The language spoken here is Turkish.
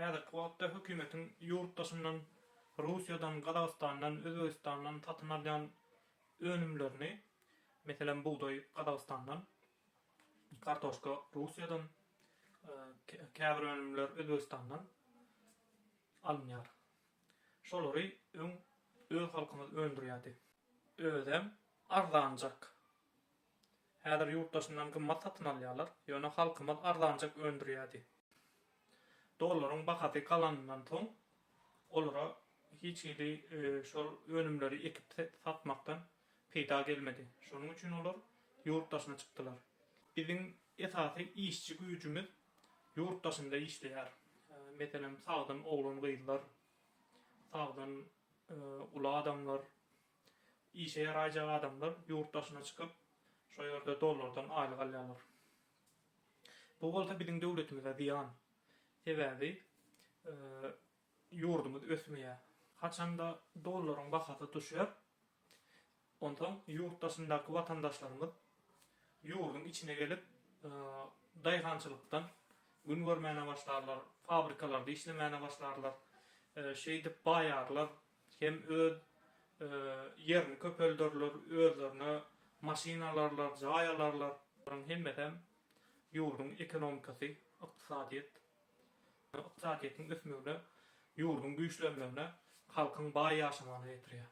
Häzirki wagtda hökümetin ýurtdaşyndan, Russiýadan, Gazagstandan, Özbegistandan satyn alýan önümlerini, meselem buğday Gazagstandan, kartoşka Russiýadan, kä- käbir önümler Özbegistandan alınýar. Şolary öň öz halkymyz öndürýärdi. Özem arzanjak. Häzir ýurtdaşyndan gymmat satyn alýarlar, ýöne halkymyz arzanjak öndürýärdi. Dollaryň bahasy galanyndan soň olara hiç ili e, şol önümleri ekip satmaktan peýda gelmedi. Şonuň üçin olar ýurtdaşyna çykdylar. Biziň esasy işçi güýjümiz ýurtdaşynda işleýär. E, Meselem sagdan oglan gyzlar, sagdan e, ula adamlar, işe yarayacak adamlar ýurtdaşyna çykyp şo ýerde dollardan aýlyk alýarlar. Bu bolsa biziň döwletimize ziýan. Sebäbi e, ýurdumyz ösmeýär. Haçanda dollaryň bahasy düşýär. Ondan ýurtdaşyndaky watandaşlarymyz ýurdun içine gelip e, daýgançylykdan gün görmäne başlarlar, fabrikalarda işlemäne başlarlar. E, şeýdi baýarlar, hem öz e, yerini köpeldirler, özlerine maşinalarlar, jaýalarlar. Hem hem ýurdun ekonomikasy, ykdysadyýet, ykdysadyýetin ösmegine, ýurdun güýçlenmegine halkyň baý ýaşamagyna getirýär.